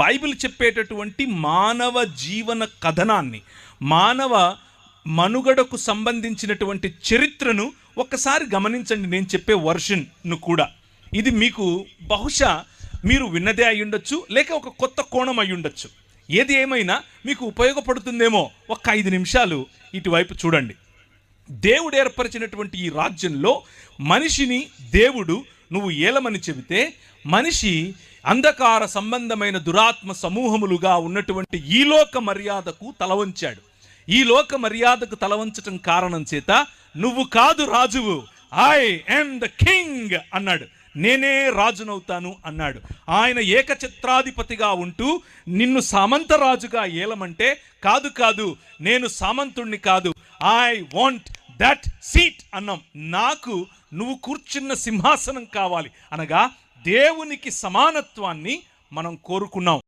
Bible చెప్పేటటువంటి మానవ జీవన కథనాన్ని మానవ మనుగడకు సంబంధించినటువంటి చరిత్రను ఒక్కసారి గమనించండి. నేను చెప్పే వర్షన్ను కూడా. ఇది మీకు బహుశా మీరు విన్నదే అయి ఉండొచ్చు లేక ఒక కొత్త కోణం అయి ఉండొచ్చు. ఏది ఏమైనా మీకు ఉపయోగపడుతుందేమో ఒక్క ఐదు నిమిషాలు ఇటువైపు చూడండి. దేవుడు ఏర్పరిచినటువంటి ఈ రాజ్యంలో మనిషిని దేవుడు నువ్వు ఏలమని చెబితే మనిషి అంధకార సంబంధమైన దురాత్మ సమూహములుగా ఉన్నటువంటి ఈ లోక మర్యాదకు తలవంచాడు ఈ లోక మర్యాదకు తలవంచటం కారణం చేత నువ్వు కాదు రాజువు. ఐ ఎమ్ ద కింగ్ అన్నాడు. నేనే రాజునవుతాను అన్నాడు. ఆయన ఏకచిత్రాధిపతిగా ఉంటూ నిన్ను సామంతరాజుగా ఏలమంటే కాదు కాదు నేను సామంతుణ్ణి కాదు. ఐ వాంట్ దట్ సీట్ అన్నాం. నాకు నువ్వు కూర్చున్న సింహాసనం కావాలి అనగా దేవునికి సమానత్వాన్ని మనం కోరుకున్నాం.